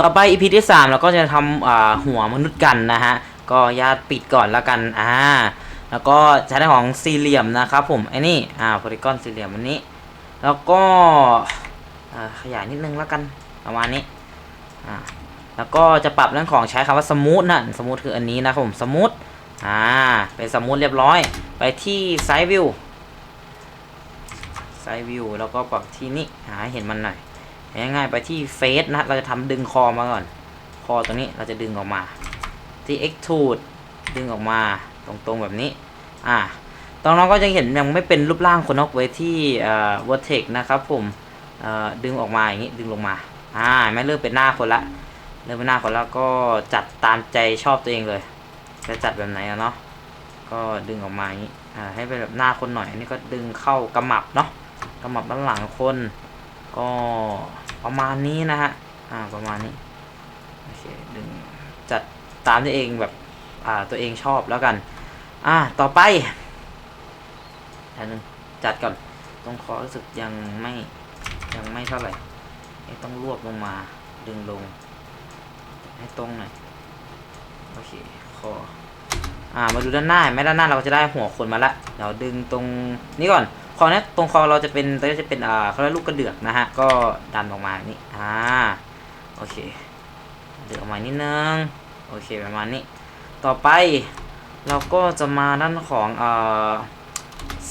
ต่อไป EP ที่ 3 เราก็จะทำหัวมนุษย์กันนะฮะ ก็ญาติปิดก่อนแล้วกัน อ่า แล้วก็ใช้ของสี่เหลี่ยมนะครับผม ไอ้นี่ อ่าโพลีกอนสี่เหลี่ยมอันนี้ แล้วก็ขยายนิดนึงแล้วกัน ประมาณนี้ อ่า แล้วก็จะปรับเรื่องของใช้คำว่าสมูทนะสมูทคืออันนี้นะครับผม สมูท อ่า เป็นสมูทเรียบร้อย ไปที่ไซด์วิว ไซด์วิว แล้วก็ปรับที่นี่ หาเห็นมันหน่อย ง่ายๆไปที่เฟสนะเราจะทำดึงคอมาก่อน คอตรงนี้เราจะดึงออกมา ที่ extrude ดึงออกมาตรงๆแบบนี้ อ่าตรงน้องก็จะเห็นยังไม่เป็นรูปร่างคนนอกไว้ที่เอ่อ vertex นะครับผมเอ่อดึงออกมาอย่างนี้ดึงลงมา อ่าไม่เริ่มเป็นหน้าคนละ เริ่มเป็นหน้าคนละก็จัดตามใจชอบตัวเองเลย จะจัดแบบไหนอะเนาะ ก็ดึงออกมาอย่างนี้ อ่าให้เป็นแบบหน้าคนหน่อย อันนี้ก็ดึงเข้ากำมับเนาะกำมับด้านหลังคน ก็ ประมาณนี้นะฮะ อ่า ประมาณนี้ โอเคดึงจัดตามที่เองแบบ อ่า ตัวเองชอบแล้วกัน อ่า ต่อไปอันนึงจัดก่อน ตรงคอรู้สึกยังไม่ ยังไม่เท่าไหร่ ต้องรวบลงมา ดึงลง ให้ตรงหน่อย โอเค คอ อ่า มาดูด้านหน้าไม่ด้านหน้าเราก็จะได้หัวคนมาละ เดี๋ยวดึงตรงนี้ก่อน คอเนี้ยตรงคอเราจะเป็นตรงนี้จะเป็นอ่าเขาเรียกลูกกระเดือกนะฮะ ก็ดันออกมานี่อ่าโอเคเดือกออกมานิดนึงโอเคประมาณนี้ ต่อไปเราก็จะมาด้านของเอ่อ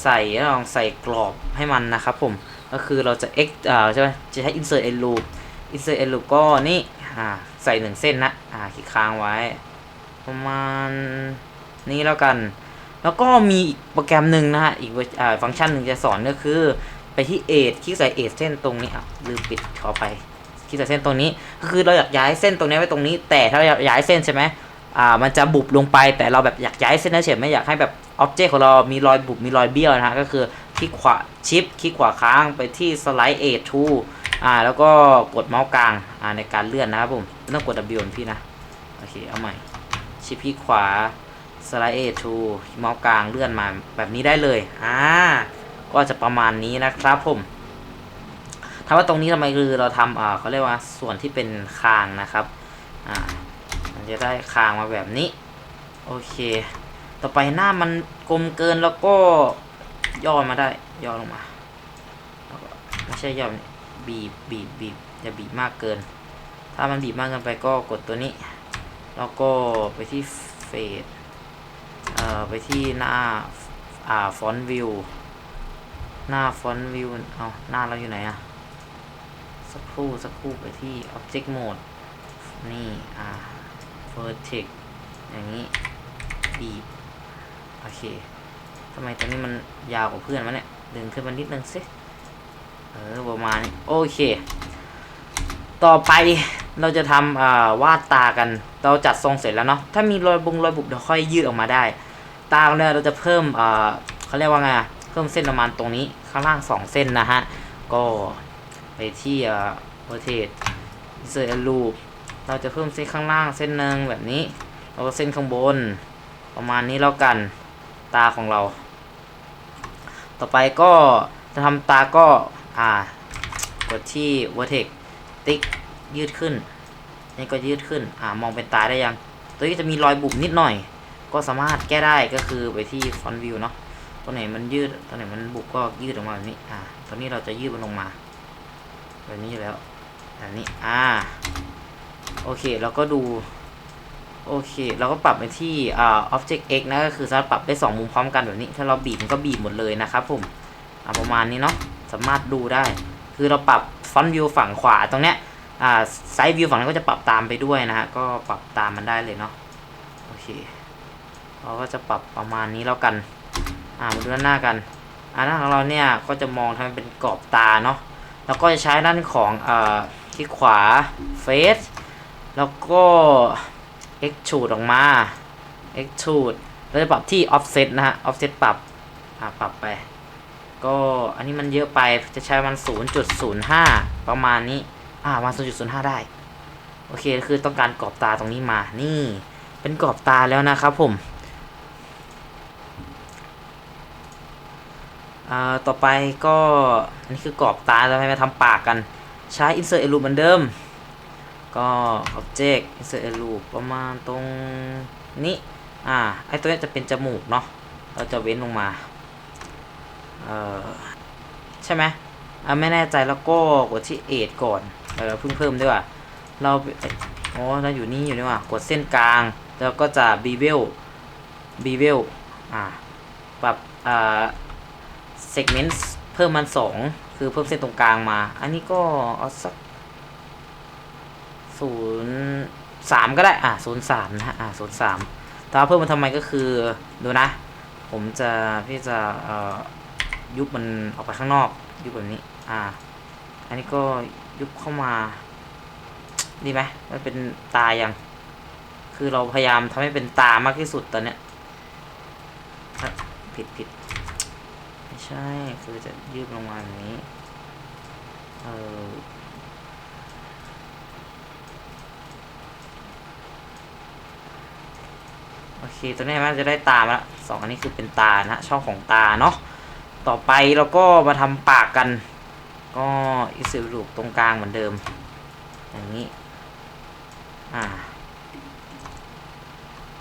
ใส่ลองใส่กรอบให้มันนะครับผมก็คือเราจะ x อ่าใช่ไหมจะใช้ insert end loop insert end loop ก็นี่อ่าใส่หนึ่งเส้นนะอ่าคลิกค้างไว้ ประมาณนี้แล้วกัน แล้วก็มีอีกโปรแกรมหนึ่งนะฮะ อีกอฟังก์ชันหนึ่งจะสอนก็คือ ไปที่ edge คลิกใส่ edge เส้นตรงนี้อะลืมปิดขอไปคลิกใส่เส้นตรงนี้ ก็คือเราอยากย้ายเส้นตรงนี้ไว้ตรงนี้ แต่ถ้าเราอยากย้ายเส้นใช่ไหมอ่ามันจะบุบลงไปแต่เราแบบอยากย้ายเส้นเฉยๆไม่อยากให้แบบอ็อบเจกต์ของเรามีรอยบุบมีรอยเบี้ยวนะฮะก็คือคลิกขวาชิปคลิกขวาค้างไปที่ slide edge to อ่าแล้วก็กดเมาส์กลางอ่าในการเลื่อนนะครับผมไม่ต้องกด W เหมือนพี่นะโอเคเอาใหม่ชิปคลิกขวา slide edge to เมาส์กลางเลื่อนมาแบบนี้ได้เลยอ่าก็จะประมาณนี้นะครับผมถามว่าตรงนี้ทำไมคือเราทำอ่าเขาเรียกว่าส่วนที่เป็นคางนะครับอ่ามันจะได้คางมาแบบนี้ โอเค ต่อไปหน้ามันกลมเกินแล้วก็ย่อมาได้ ย่อลงมาแล้วก็ไม่ใช่ย่อนี่บีบบีบบีบอย่าบีบมากเกิน ถ้ามันบีบมากเกินไปก็กดตัวนี้ แล้วก็ไปที่เฟด อ่อไปที่หน้าอ่าฟอนต์วิวหน้าฟอนต์วิวเอาหน้าเราอยู่ไหนอะสักครู่สักครู่ไปที่ Object Mode นี่ อ่า Vertex อย่างนี้บีบโอเคทำไมตัวนี้มันยาวกว่าเพื่อนวะเนี่ย ดึงขึ้นมานิดนึงสิ เออ ประมาณนี้ โอเค ต่อไปเราจะทำอ่าวาดตากัน เราจัดทรงเสร็จแล้วเนาะ ถ้ามีรอยบุงรอยบุบเดี๋ยวค่อยยืดออกมาได้ ตาเนี่ยเราจะเพิ่มอ่าเขาเรียกว่าไงเพิ่มเส้นประมาณตรงนี้ข้างล่างสองเส้นนะฮะ ก็ไปที่เออโรเทตเซอร์ลูปเราจะเพิ่มเส้นข้างล่างเส้นหนึ่งแบบนี้แล้วก็เส้นข้างบน ประมาณนี้แล้วกันตาของเรา ต่อไปก็จะทำตาก็อ่ากดที่ vertex ติ๊กยืดขึ้นนี่ก็ยืดขึ้นอ่ามองเป็นตาได้ยัง ตัวนี้จะมีรอยบุบนิดหน่อย ก็สามารถแก้ได้ก็คือไปที่ front view เนาะตัวไหนมันยืดตัวไหนมันบุบก็ยืดออกมาแบบนี้อ่าตัวนี้เราจะยืดมันลงมาแบบนี้แล้วแบบนี้อ่าโอเคเราก็ดูโอเคเราก็ปรับไปที่อ่า object x นะก็คือสามารถปรับได้สองมุมพร้อมกันแบบนี้ ถ้าเราบีบมันก็บีบหมดเลยนะครับผมอ่าประมาณนี้เนาะสามารถดูได้ คือเราปรับ front view ฝั่งขวาตรงเนี้ยอ่า side view ฝั่งนั้นก็จะปรับตามไปด้วยนะฮะก็ปรับตามมันได้เลยเนาะโอเค เราก็จะปรับประมาณนี้แล้วกัน อ่ามาดูด้านหน้ากันอ่าหน้าของเราเนี่ยก็จะมองทำเป็นกรอบตาเนาะแล้วก็จะใช้ด้านของเอ่อที่ขวา face แล้วก็ extrude ออกมา extrude เราจะปรับที่ offset นะฮะ offset ปรับอ่าปรับไป ก็อันนี้มันเยอะไปจะใช้มัน 0.05 ประมาณนี้อ่ามา0.05 ได้ โอเคคือต้องการกรอบตาตรงนี้มานี่ เป็นกรอบตาแล้วนะครับผม อ่าต่อไปก็อันนี้คือกรอบตาเราให้มาทำปากกันใช้ insert element เหมือนเดิม ก็ object insert a loop ประมาณตรงนี้อ่าไอตัวนี้จะเป็นจมูกเนาะเราจะเว้นลงมาเออใช่ไหมอ่าไม่แน่ใจแล้วก็กดที่ age ก่อนเดี๋ยวเราเพิ่งเพิ่มด้วยว่าเราอ้ยอ๋อเราอยู่นี่อยู่นี่ว่ากดเส้นกลาง แล้วก็จะ bevel bevel อ่าปรับอ่า segment เพิ่มมันสองคือเพิ่มเส้นตรงกลางมา อันนี้ก็เอาสักศูนย์สามก็ได้ อ่าศูนย์สามนะอ่าศูนย์สามแต่ว่าเพิ่มมันทำไมก็คือดูนะ ผมจะพี่จะเอ่อยุบมันออกไปข้างนอก ยุบแบบนี้ อ่า อันนี้ก็ยุบเข้ามา ดีไหมมันเป็นตายัง คือเราพยายามทำให้เป็นตามากที่สุดตอนเนี้ยผิดผิด ไม่ใช่ คือจะยืดลงมาอย่างนี้ เออโอเค ตัวนี้มันจะได้ตามาละสองอันนี้คือเป็นตานะช่องของตาเนาะ ต่อไปเราก็มาทำปากกัน ก็อิสิรูปตรงกลางเหมือนเดิม อย่างนี้ อ่า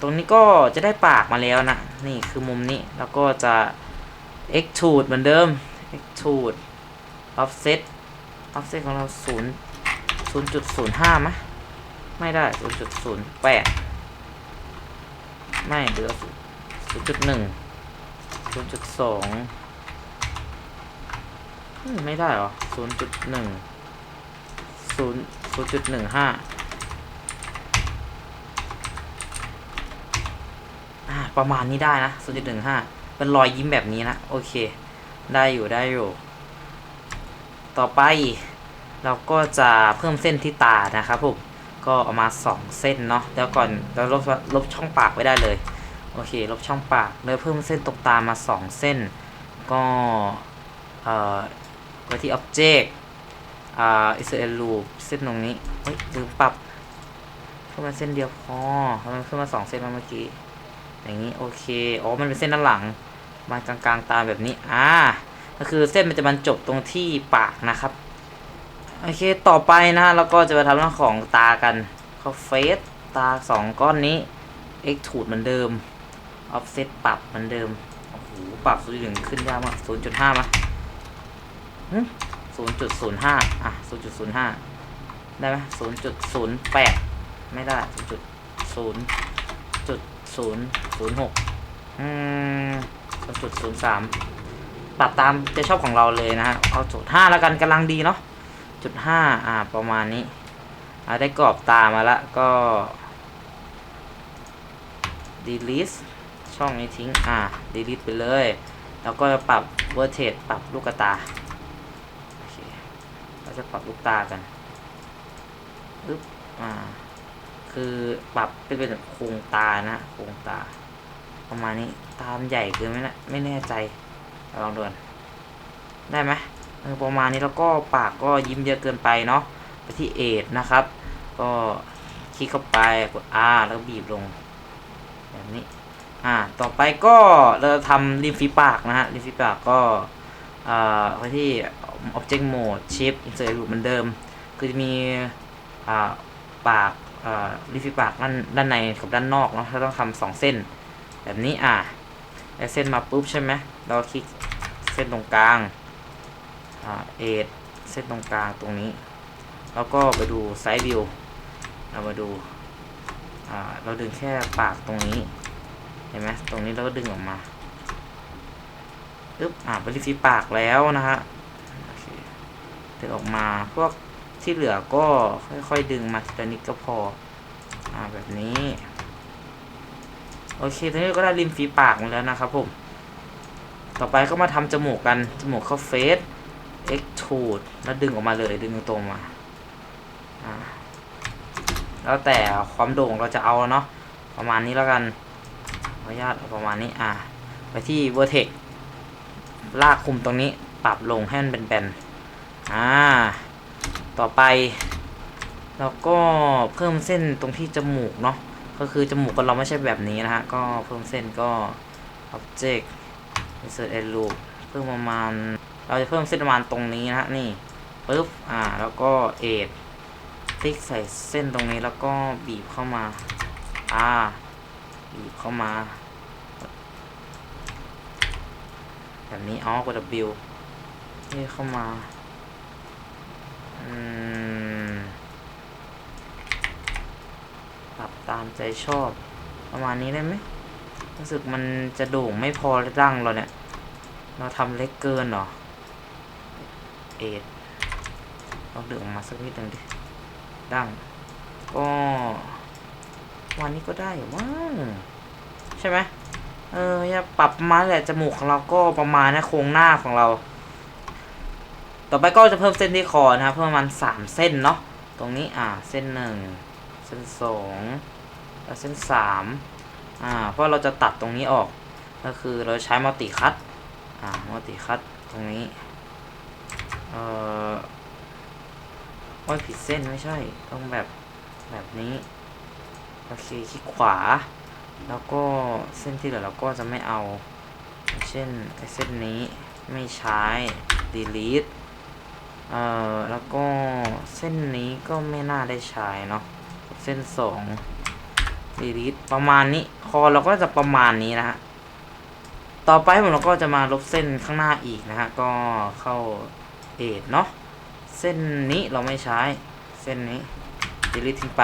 ตรงนี้ก็จะได้ปากมาแล้วนะ นี่คือมุมนี้ แล้วก็จะ extrude เหมือนเดิม extrude offset offset ของเรา0 0.05ไหมไม่ได้ 0.08 ไม่เหลือ0.1 0.2 ไม่ได้หรอ 0.1 0 0.15 ประมาณนี้ได้นะ 0.15 เป็นรอยยิ้มแบบนี้นะ โอเค ได้อยู่ได้อยู่ ต่อไปเราก็จะเพิ่มเส้นที่ตานะครับผม ก็เอามา 2 เส้นเนาะ แล้วก่อนเราลบลบช่องปากไว้ได้เลย โอเค ลบช่องปากเลยเพิ่มเส้นตรงตามา 2 เส้น ก็เอ่อไปที่ object อ่า insert a loop เส้นตรงนี้ เฮ้ยลืมปรับเพิ่มมาเส้นเดียวพอทำไมขึ้นมา2เส้นมาเมื่อกี้ อย่างนี้ โอเค อ๋อ มันเป็นเส้นด้านหลัง มากลางๆตามแบบนี้อ่าก็คือเส้นมันจะบรรจบตรงที่ปากนะครับโอเคต่อไปนะเราก็จะไปทำเรื่องของตากันเขาเฟสตาสองก้อนนี้ x ถูดเหมือนเดิม offset ปรับเหมือนเดิมโอ้โหปรับศูนย์หนึ่งขึ้นยากมากศูนย์จุดห้ามาศูนย์จุดศูนย์ห้าอะศูนย์จุดศูนย์ห้าได้ไหมศูนย์จุดศูนย์แปดไม่ได้ศูนย์จุดศูนย์จุดศูนย์ศูนย์หกอืม จุดศูนย์สามปรับตามจะชอบของเราเลยนะฮะเอาจุดห้าแล้วกันกำลังดีเนาะจุดห้าอ่าประมาณนี้อ่าได้กรอบตามาล้วก็ delete ช่องนี้ทิ้งอ่า delete ไปเลย แล้วก็ปรับ vertex ปรับลูกตาโอเคเราจะปรับลูกตากันปึ๊บอ่าคือปรับเป็นแบบโครงตานะโครงตา ประมาณนี้ ตามใหญ่เกินไหมนะไม่แน่ใจลองดูนได้ไหมประมาณนี้แล้วก็ปากก็ยิ้มเยอะเกินไปเนาะไปที่เอทนะครับ ก็คลิกเข้าไปกด R แล้วบีบลงแบบนี้อ่าต่อไปก็เราจะทำริมฝีปากนะฮะริมฝีปากก็อ่าไปที่ Object Mode Shape Insert Loop เหมือนเดิม คือจะมีอ่าปากอ่าริมฝีปากด้านด้านในกับด้านนอกเนาะเราต้องทำสองเส้น แบบนี้อ่า แล้เส้นมาปุ๊บใช่ไหมเราคลิกเส้นตรงกลางอ่าเอทเส้นตรงกลางตรงนี้ แล้วก็ไปดูไซด์วิวเรามาดูอ่าเราดึงแค่ปากตรงนี้ เห็นไหมตรงนี้เราก็ดึงออกมาปึ๊บอ่าบริฟีปากแล้วนะฮะโอเคดึงออกมาพวกที่เหลือก็ค่อยๆดึงมาทีละนิดก็พออ่าแบบนี้ โอเคตอนนี้ก็ได้ริมฝีปากมาแล้วนะครับผม ต่อไปก็มาทำจมูกกัน จมูกเข้าเฟส extrude แล้วดึงออกมาเลย ดึงตรงมาอ่าแล้วแต่ความโด่งเราจะเอาเนาะ ประมาณนี้แล้วกัน ขออนุญาตประมาณนี้ อ่า ไปที่ vertex ลากคุมตรงนี้ ปรับลงให้มันเป็นแบนๆอ่า ต่อไป เราก็เพิ่มเส้นตรงที่จมูกเนาะ ก็คือจมูกของเราไม่ใช่แบบนี้นะฮะ ก็เพิ่มเส้นก็ object insert a loop เพิ่มประมาณ เราจะเพิ่มเส้นประมาณตรงนี้นะฮะ นี่ปึ๊บ อ่า แล้วก็เอทติ๊กใส่เส้นตรงนี้แล้วก็บีบเข้ามา อ่า บีบเข้ามา แบบนี้ อ๋อกด W นี่เข้ามา อืม ปรับตามใจชอบ ประมาณนี้ได้ไหมรู้สึกมันจะโด่งไม่พอดั้งเราเนี่ย เราทำเล็กเกินหรอ เอ็ดเราดึงออกมาสักนิดหนึ่งดิดังก็วันนี้ก็ได้อยู่มั้งใช่ไหมเอออย่าปรับมาแหละจมูกของเราก็ประมาณนะโครงหน้าของเรา ต่อไปก็จะเพิ่มเส้นที่คอนะครับเพิ่มประมาณสามเส้นเนาะตรงนี้อ่าเส้นหนึ่ง ส้นสองแล้วเส้นสามอ่าเพราะเราจะตัดตรงนี้ออก ก็คือเราใช้มัลติคัตอ่ามัลติคัตตรงนี้เอ่อว่าผิดเส้นไม่ใช่ต้องแบบแบบนี้โอเคคลิกขวา แล้วก็เส้นที่เหลือเราก็จะไม่เอา เช่นไอเส้นนี้ไม่ใช้ delete เอ่อแล้วก็เส้นนี้ก็ไม่น่าได้ใช้เนาะ เส้นสอง delete ประมาณนี้ คอเราก็จะประมาณนี้นะฮะ ต่อไปผมเราก็จะมาลบเส้นข้างหน้าอีกนะฮะ ก็เข้าเอทเนาะ เส้นนี้เราไม่ใช้ เส้นนี้ delete ทิ้งไป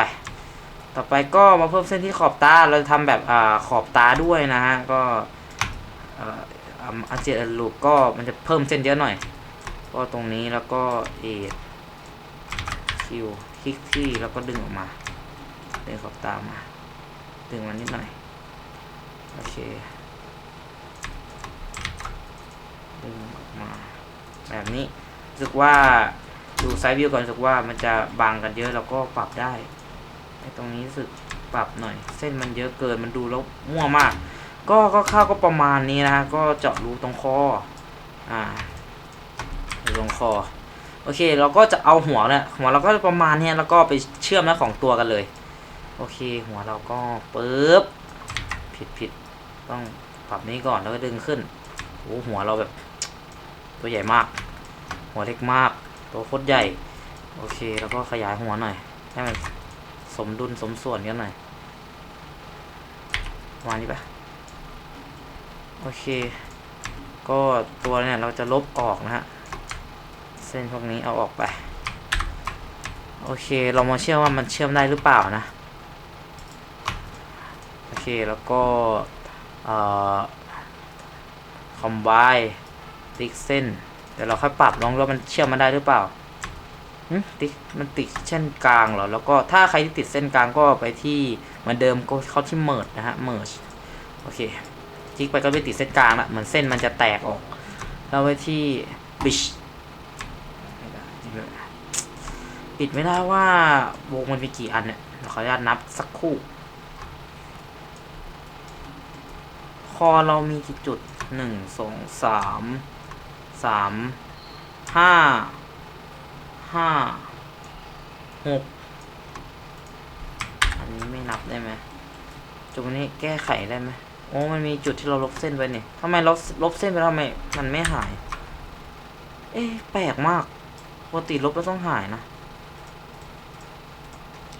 ต่อไปก็มาเพิ่มเส้นที่ขอบตา เราจะทำแบบอ่าขอบตาด้วยนะฮะ ก็เอ่ออาเจียนลูกก็มันจะเพิ่มเส้นเยอะหน่อย ก็ตรงนี้แล้วก็เอทคิวคลิกที่แล้วก็ดึงออกมา ดึงขอบตามมาดึงมานิดหน่อย โอเค ดึงออกมา แบบนี้รู้สึกว่าดูไซด์วิวก่อนรู้สึกว่ามันจะบางกันเยอะแล้วก็ปรับได้ไอตรงนี้รู้สึกปรับหน่อย เส้นมันเยอะเกินมันดูแล้วมั่วมาก ก็ก็ข้าวก็ประมาณนี้นะฮะก็เจาะรูตรงคออ่าตรงคอโอเค เราก็จะเอาหัวเนี่ยหัวเราก็ประมาณนี้แล้วก็ไปเชื่อมแล้วของตัวกันเลย โอเคหัวเราก็ปึ๊บผิดผิดต้องปรับนี้ก่อนแล้วก็ดึงขึ้นโอ้หัวเราแบบ ตัวใหญ่มาก หัวเล็กมาก ตัวโคตรใหญ่ โอเค แล้วก็ขยายหัวหน่อย ให้มันสมดุลสมส่วนกันหน่อยประมาณนี้ปะโอเค ก็ตัวเนี่ยเราจะลบออกนะฮะ เส้นพวกนี้เอาออกไป โอเค เรามาเชื่อมว่ามันเชื่อมได้หรือเปล่านะ แล้วก็คอมไบติ๊กเส้นเดี๋ยวเราค่อยปรับลองดูว่ามันเชื่อมมันได้หรือเปล่าหึติดมันติดเส้นกลางเหรอ แล้วก็ถ้าใครที่ติดเส้นกลางก็ไปที่เหมือนเดิมก็เข้าที่เมิร์นะฮะเมิร์โอเคคลิกไปก็ไปติดเส้นกลางละเหมือนเส้นมันจะแตกออกแล้วไปที่บิชปิดไม่ได้ว่าวงมันมีกี่อันเนี่ยขออนุญาตนับสักครู่ ค อเรามีกี่จุดหนึ่งสองสามสามห้าห้าหกอันนี้ไม่นับได้ไหมจุดนี้แก้ไขได้ไหมโอ้มันมีจุดที่เราลบเส้นไปเนี่ยทำไมลบลบเส้นไปแล้วทำไมมันไม่หาย เอ๊ะแปลกมากปกติลบแล้วต้องหายนะ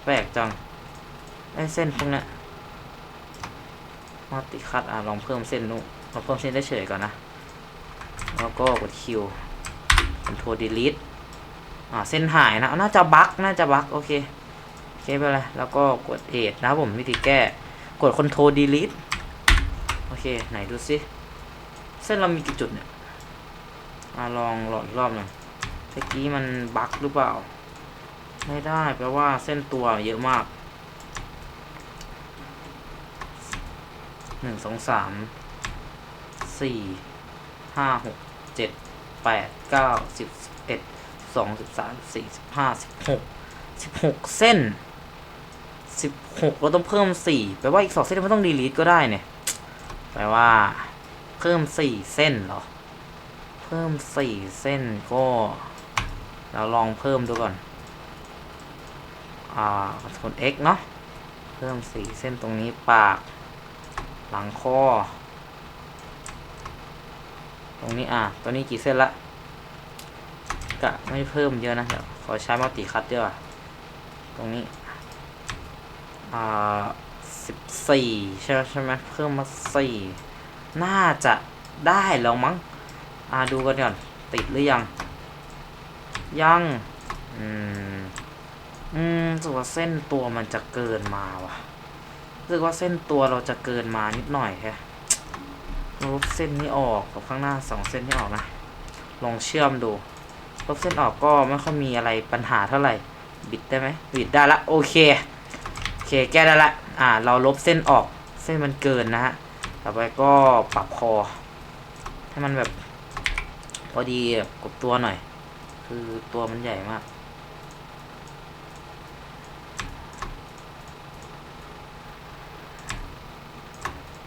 แปลกจังไอ้เส้นพวกเนี้ ยมาติคัดอะลองเพิ่มเส้นนู้ลองเพิ่มเส้นได้เฉยก่อนนะ แล้วก็กดคิวคอนโทรดีลิทอ่าเส้นหายนะ น่าจะบั๊กน่าจะบั๊กโอเคโอเคไปเลยแล้วก็กดเอทนะผมวิธีแก้ กด Ctrl Delete โอเค ไหนดูซิเส้นเรามีกี่จุดเนี่ยอ่าลองหลอดอีกรอบหนึ่งเมื่อกี้มันบั๊กหรือเปล่า ไม่ได้แปลว่าเส้นตัวเยอะมาก หนึ่งสองสามสี่ห้าหกเจ็ดแปดเก้าสิบสิบเอ็ดสองสิบสามสี่สิบห้าสิบหกสิบหกเส้นสิบหกเราต้องเพิ่มสี่แปลว่าอีกสองเส้นไม่ต้องดีลีทก็ได้เนี่ยแปลว่า เพิ่มสี่เส้นเหรอ เพิ่มสี่เส้นก็ เราลองเพิ่มดูก่อน อ่าคอน x เนาะเพิ่มสี่เส้นตรงนี้ปาก หลังคอ ตรงนี้อะตัวนี้กี่เส้นละกะไม่เพิ่มเยอะนะเดี๋ยวขอใช้มัลติคัตดีกว่าตรงนี้ อ่าสิบสี่ใช่ไหมใช่ไหมเพิ่มมาสี่น่าจะได้แล้วมั้ง อ่าดูกันก่อน ติดหรือยัง ยัง อืม อืมสึกว่าเส้นตัวมันจะเกินมาว่ะ รู้สึกว่าเส้นตัวเราจะเกินมานิดหน่อยแค่ลบเส้นนี้ออกกับข้างหน้าสองเส้นนี้ออกนะ ลองเชื่อมดูลบเส้นออกก็ไม่ค่อยมีอะไรปัญหาเท่าไหร่ บิดได้ไหมบิดได้ละโอเคโอเคแก้ได้ละอ่า เราลบเส้นออกเส้นมันเกินนะฮะต่อไปก็ปรับคอ ให้มันแบบ พอดีแบบกบตัวหน่อย คือตัวมันใหญ่มาก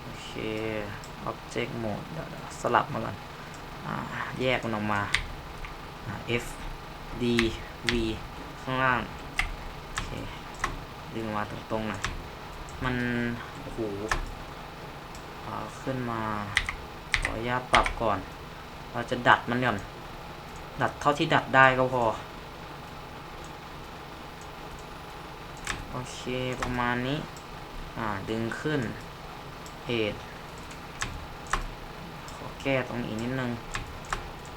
โอเค Object Mode เดี๋ยวเดี๋ยวสลับมาก่อนแยกมันออกมา F D V ข้างล่างโอเคดึงมาตรงๆหน่อยมันโอ้โหขึ้นมา ขออนุญาตปรับก่อน เราจะดัดมันก่อน ดัดเท่าที่ดัดได้ก็พอ โอเคประมาณนี้ อ่า ดึงขึ้นเหตุขอ แก้ตรงนี้อีกนิดนึง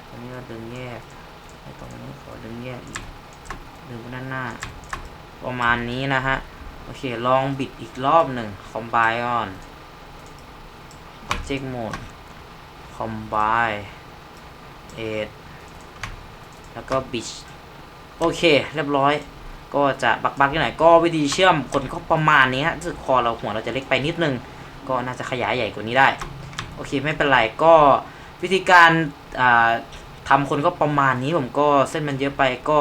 ตรงนี้ก็ดึงแยกไอ้ตรงนี้ขอดึงแยกอีก ดึงด้านหน้า ประมาณนี้นะฮะ โอเค ลองบิดอีกรอบหนึ่ง combine on object mode combine 8แล้วก็ bitch โอเค เรียบร้อย ก็จะบักบักๆนิดหน่อยก็วิธีเชื่อมคนก็ประมาณนี้ฮะรู้สึกคอเราหัวเราจะเล็กไปนิดนึง ก็น่าจะขยายใหญ่กว่านี้ได้ โอเคไม่เป็นไรก็วิธีการทำทำคนก็ประมาณนี้ผมก็เส้นมันเยอะไปก็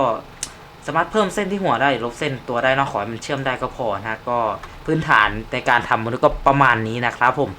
สามารถเพิ่มเส้นที่หัวได้ลบเส้นตัวได้นะขอให้มันเชื่อมได้ก็พอนะก็พื้นฐานในการทำมันก็ประมาณนี้นะครับผม